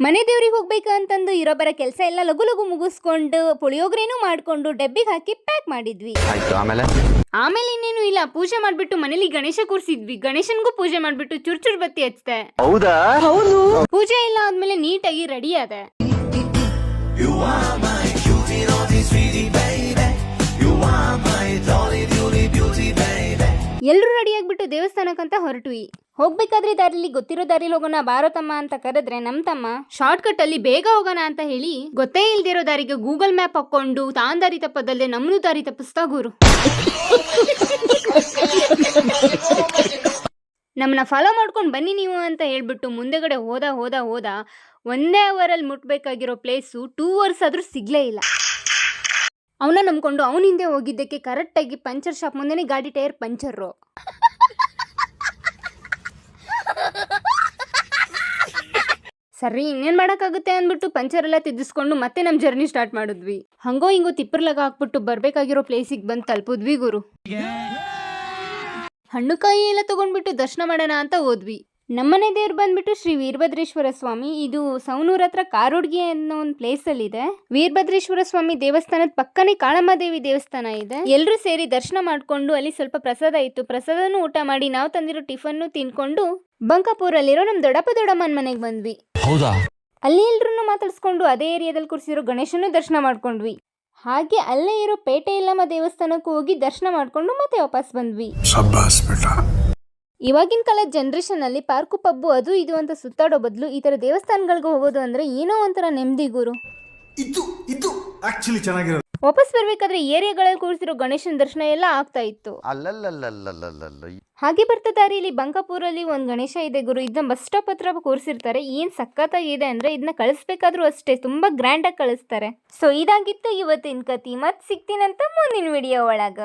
ಮನೆ ದೇವ್ರಿಗೆ ಹೋಗ್ಬೇಕು ಅಂತಂದು ಇರೋ ಬರೋ ಕೆಲಸ ಎಲ್ಲ ಲಘು ಲಘು ಮುಗಿಸ್ಕೊಂಡು ಪುಳಿಯೋಗ್ರೇನು ಮಾಡ್ಕೊಂಡು ಡಬ್ಬಿಗೆ ಹಾಕಿ ಪ್ಯಾಕ್ ಮಾಡಿದ್ವಿ. ಆಯ್ತು ಆಮೇಲೆ? ಆಮೇಲೆ ಇನ್ನೇನು ಇಲ್ಲ ಪೂಜೆ ಮಾಡ್ಬಿಟ್ಟು ಮನೇಲಿ ಗಣೇಶ ಕೂರಿಸಿದ್ವಿ. ಗಣೇಶನ್ಗೂ ಪೂಜೆ ಮಾಡ್ಬಿಟ್ಟು ಚುರ್ ಚುರ್ ಬತ್ತಿ ಹಚ್ತೆ. ಹೌದಾ? ಪೂಜೆ ಎಲ್ಲ ಆದ್ಮೇಲೆ ನೀಟಾಗಿ ರೆಡಿ ಆದೆ. ರೆಡಿ ಆಗ್ಬಿಟ್ಟು ದೇವಸ್ಥಾನಕ್ಕಂತ ಹೊರಟ್ವಿ. ಹೋಗ್ಬೇಕಾದ್ರೆ ದಾರಿಲಿ ಗೊತ್ತಿರೋ ದಾರಿಲಿ ಹೋಗೋಣ ಬಾರೋ ಅಂತ ಕರೆದ್ರೆ ನಮ್ ತಮ್ಮ ಶಾರ್ಟ್ ಕಟ್ ಅಲ್ಲಿ ಬೇಗ ಹೋಗೋಣ ಅಂತ ಹೇಳಿ ಗೊತ್ತೇ ಇಲ್ದಿರೋ ದಾರಿಗೆ ಗೂಗಲ್ ಮ್ಯಾಪ್ ಹಾಕೊಂಡು ತಾನ್ ದಾರಿ ತಪ್ಪದಲ್ಲೇ ನಮ್ನು ದಾರಿ ತಪ್ಪಿಸ್ತಾ ಗುರು ನಮ್ಮನ್ನ ಫಾಲೋ ಮಾಡ್ಕೊಂಡು ಬನ್ನಿ ನೀವು ಅಂತ ಹೇಳ್ಬಿಟ್ಟು ಮುಂದೆಗಡೆ ಹೋದ ಹೋದ ಹೋದ ಒಂದೇ ಅವರಲ್ಲಿ ಮುಟ್ಬೇಕಾಗಿರೋ ಪ್ಲೇಸು ಟೂ ಅವರ್ಸ್ ಆದರೂ ಸಿಗ್ಲೇ ಇಲ್ಲ. ಅವನ ನಂಬ್ಕೊಂಡು ಅವನ ಹಿಂದೆ ಹೋಗಿದ್ದಕ್ಕೆ ಕರೆಕ್ಟಾಗಿ ಪಂಚರ್ ಶಾಪ್ ಮುಂದೆನೇ ಗಾಡಿ ಟೈರ್ ಪಂಚರು. ಸರಿ, ಇನ್ನೇನ್ ಮಾಡೋಕ್ಕಾಗುತ್ತೆ ಅಂದ್ಬಿಟ್ಟು ಪಂಚರ್ ಎಲ್ಲ ತಿದ್ದಿಸ್ಕೊಂಡು ಮತ್ತೆ ನಮ್ಮ ಜರ್ನಿ ಸ್ಟಾರ್ಟ್ ಮಾಡಿದ್ವಿ. ಹಂಗೋ ಹಿಂಗೋ ತಿಪ್ಪರ್ಲಾಗ ಹಾಕ್ಬಿಟ್ಟು ಬರಬೇಕಾಗಿರೋ ಪ್ಲೇಸಿಗೆ ಬಂದು ತಲುಪಿದ್ವಿ ಗುರು. ಹಣ್ಣು ಕಾಯಿ ಎಲ್ಲ ತಗೊಂಡ್ಬಿಟ್ಟು ದರ್ಶನ ಮಾಡೋಣ ಅಂತ ಹೋದ್ವಿ. ನಮ್ಮನೆ ದೇವ್ರು ಬಂದ್ಬಿಟ್ಟು ಶ್ರೀ ವೀರಭದ್ರೇಶ್ವರ ಸ್ವಾಮಿ. ಇದು ಸೌನೂರ್ ಹತ್ರ ಕಾರೋಡ್ಗಿ ಅನ್ನೋ ಒಂದು ಪ್ಲೇಸ್ ಅಲ್ಲಿ ಇದೆ. ವೀರಭದ್ರೇಶ್ವರ ಸ್ವಾಮಿ ದೇವಸ್ಥಾನದ ಪಕ್ಕನೇ ಕಾಳಮಾದೇವಿ ದೇವಸ್ಥಾನ ಇದೆ. ಎಲ್ಲರೂ ಸೇರಿ ದರ್ಶನ ಮಾಡ್ಕೊಂಡು ಅಲ್ಲಿ ಸ್ವಲ್ಪ ಪ್ರಸಾದ ಇತ್ತು. ಪ್ರಸಾದನೂ ಊಟ ಮಾಡಿ ನಾವು ತಂದಿರೋ ಟಿಫನ್ ತಿನ್ಕೊಂಡು ಬಂಕಾಪುರಲ್ಲಿರೋ ನಮ್ಮ ದೊಡ್ಡಪ್ಪ ದೊಡ್ಡಮ್ಮನ ಮನೆಗೆ ಬಂದ್ವಿ. ಹೌದಾ? ಅಲ್ಲಿ ಎಲ್ಲರನ್ನೂ ಮಾತಾಡಿಸ್ಕೊಂಡು ಅದೇ ಏರಿಯಾದಲ್ಲಿ ಕೂರಿಸಿರೋ ಗಣೇಶನೂ ದರ್ಶನ ಮಾಡ್ಕೊಂಡ್ವಿ. ಹಾಗೆ ಅಲ್ಲೇ ಇರೋ ಪೇಟೆ ಇಲ್ಲಮ್ಮ ದೇವಸ್ಥಾನಕ್ಕೂ ಹೋಗಿ ದರ್ಶನ ಮಾಡ್ಕೊಂಡು ಮತ್ತೆ ವಾಪಸ್ ಬಂದ್ವಿ. ಇವಾಗಿನ ಕಾಲದ ಜನ್ರೇಷನಲ್ಲಿ ಪಾರ್ಕು ಪಬ್ಬು ಅದು ಇದು ಅಂತ ಸುತ್ತಾಡೋ ಬದಲು ಈ ಥರ ದೇವಸ್ಥಾನಗಳಿಗೆ ಹೋಗೋದು ಅಂದ್ರೆ ಏನೋ ಒಂಥರ ನೆಮ್ಮದಿ ಗುರು. ಇದು ಇದು ಆಕ್ಚುಲಿ ಚೆನ್ನಾಗಿರೋದು. ವಾಪಸ್ ಬರ್ಬೇಕಾದ್ರೆ ಏರಿಯಾಗಳಲ್ಲಿ ಕೂರಿಸಿರೋ ಗಣೇಶನ ದರ್ಶನ ಎಲ್ಲ ಆಗ್ತಾ ಇತ್ತು. ಹಾಗೆ ಬರ್ತಾ ದಾರಿಯಲ್ಲಿ ಬಂಕಾಪುರಲ್ಲಿ ಒಂದು ಗಣೇಶ ಇದೆ ಗುರು ಇದನ್ನ ಬಸ್ ಸ್ಟಾಪ್ ಹತ್ರ ಕೂರಿಸಿರ್ತಾರೆ ಏನ್ ಸಖತ್ತಾಗಿದೆ ಅಂದ್ರೆ ಇದನ್ನ ಕಳಿಸ್ಬೇಕಾದ್ರೂ ಅಷ್ಟೇ ತುಂಬಾ ಗ್ರ್ಯಾಂಡ್ ಆಗಿ ಕಳಿಸ್ತಾರೆ ಸೊ ಇದಾಗಿತ್ತು ಇವತ್ತಿನ ಕತಿ ಮತ್ ಸಿಗ್ತೀನಂತ ಮುಂದಿನ ವಿಡಿಯೋ ಒಳಗ